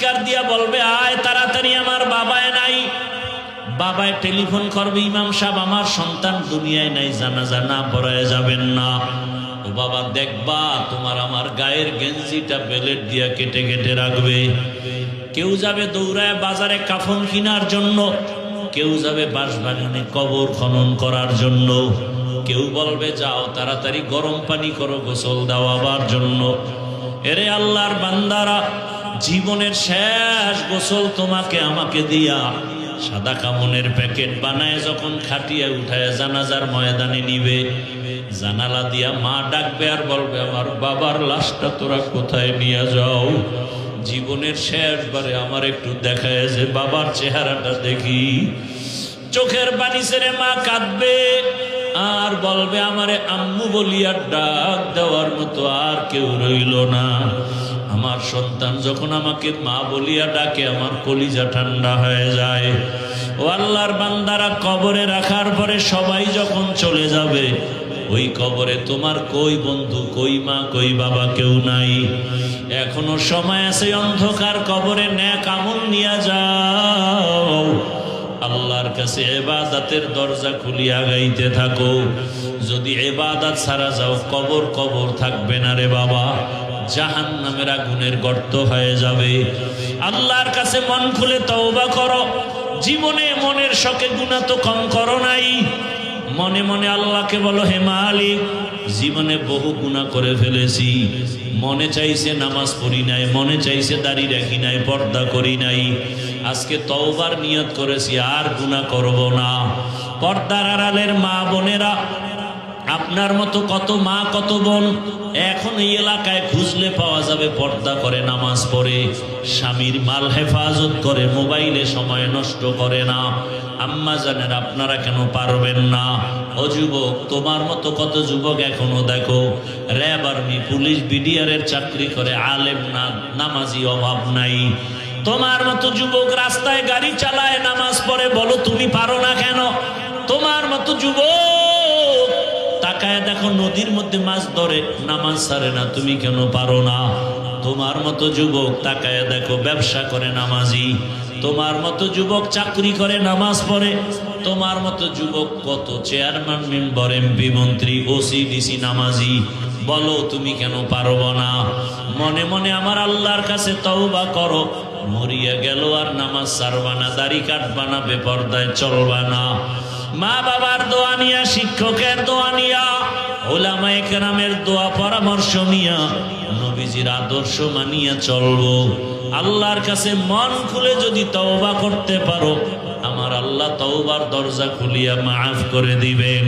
চিৎকার দিয়া বলবে, আয় তাড়াতাড়ি, আমার বাবায় নাই। বাবায় টেলিফোন করবে, ইমাম সাহেব, আমার সন্তান দুনিয়ায় নাই জানা জানা পড়ায় যাবেন না। ও বাবা, দেখবা, তোমার আমার গায়ের গেঞ্জিটা বেলেট দিয়া কেটে কেটে রাখবে। কেউ যাবে দৌড়ায় বাজারে কাফন কেনার জন্য, কেউ যাবে বাঁশবাগানে কবর খনন করার জন্য। কেউ বলবে, যাও তাড়াতাড়ি গরম পানি করো, গোসল দেওয়াবার জন্য। এরে আল্লাহর বান্দারা জীবনের শেষ গোসল তোমাকে, আমাকে দিয়া। সাদা কামনের প্যাকেট বানায় যখন খাটিয়ে উঠায়, জানাজার ময়দানে নিবে। জানালা দিয়া মা ডাকবে আর বলবে, আমার বাবার লাশটা তোরা কোথায় নিয়ে যাও? জীবনের শেষবারে আমার একটু দেখায় যে বাবার চেহারাটা দেখি। চোখের পানি ছেড়ে মা কাঁদবে আর বলবে, আমারে আম্মু বলিয়া ডাক দেওয়ার মতো আর কেউ রইল না। আমার সন্তান যখন আমাকে মা বলিয়া ডাকে, আমার কলিজা ঠান্ডা হয়ে যায়। ও আল্লাহর বান্দারা কবরে রাখার পরে সবাই যখন চলে যাবে, ওই কবরে তোমার কই বন্ধু, কই মা, কই বাবা কেউ নাই। এখনও সময় আছে অন্ধকার কবরে ন্যাক আমল নিয়ে যাও। আল্লাহর কাছে এবাদাতের দরজা খুলিয়া গাইতে থাকো। যদি এবাদাত ছাড়া যাও, কবর কবর থাকবে না রে বাবা। জাহান নামের আগুনের গর্ত হয়ে যাবে। আল্লাহর কাছে মন খুলে তওবা করো। জীবনে মনের শখে গুণা তো কম করো নাই। মনে মনে আল্লাহকে বলো, হে মালিক, জীবনে বহু গুণা করে ফেলেছি। মনে চাইছে নামাজ পড়ি নাই, মনে চাইছে দাড়ি রাখি নাই, পর্দা করি নাই। আজকে তওবার নিয়ত করেছি, আর গুণা করব না। পর্দার আড়ালের মা বোনেরা আপনার মতো কত মা, কত বোন এখন এই এলাকায় খুঁজলে পাওয়া যাবে পর্দা করে, নামাজ পড়ে, স্বামীর মাল হেফাজত করে, মোবাইলে সময় নষ্ট করে না। আম্মা জানেন আপনারা কেন পারবেন না? ও যুবক, তোমার মতো কত যুবক এখনও দেখো, র্যাব আর্মি, পুলিশ, বিডিআরের চাকরি করে, আলেম না, নামাজি অভাব নাই। তোমার মতো যুবক রাস্তায় গাড়ি চালায়, নামাজ পড়ে, বলো তুমি পারো না কেন? তোমার মতো যুবক তাকায় দেখো নদীর মধ্যে মাছ ধরে, নামাজ সারে না, তুমি কেন পারো না? তোমার মতো যুবক তাকায় দেখো, ব্যবসা করে নামাজি। তোমার মতো যুবক চাকরি করে, নামাজ পড়ে। তোমার মতো যুবক কত চেয়ারম্যান, মেম্বার, এমপি, মন্ত্রী, ওসি, ডিসি, নামাজি। বলো, তুমি কেন পারব না? মনে মনে আমার আল্লাহর কাছে তওবা করো। মরিয়া গেল আর নামাজ সারবা না, দাড়ি কাটবা না, বেপর্দায় চলবা না। মা বাবার দোয়া নিয়া, শিক্ষকের দোয়া নিয়া ওলামা কেরামের দোয়া পরামর্শ নিয়া নবীজির আদর্শ মানিয়া চলবো। আল্লাহর কাছে মন খুলে যদি তওবা করতে পারো, আমার আল্লাহ তওবার দরজা খুলিয়া মাফ করে দিবেন।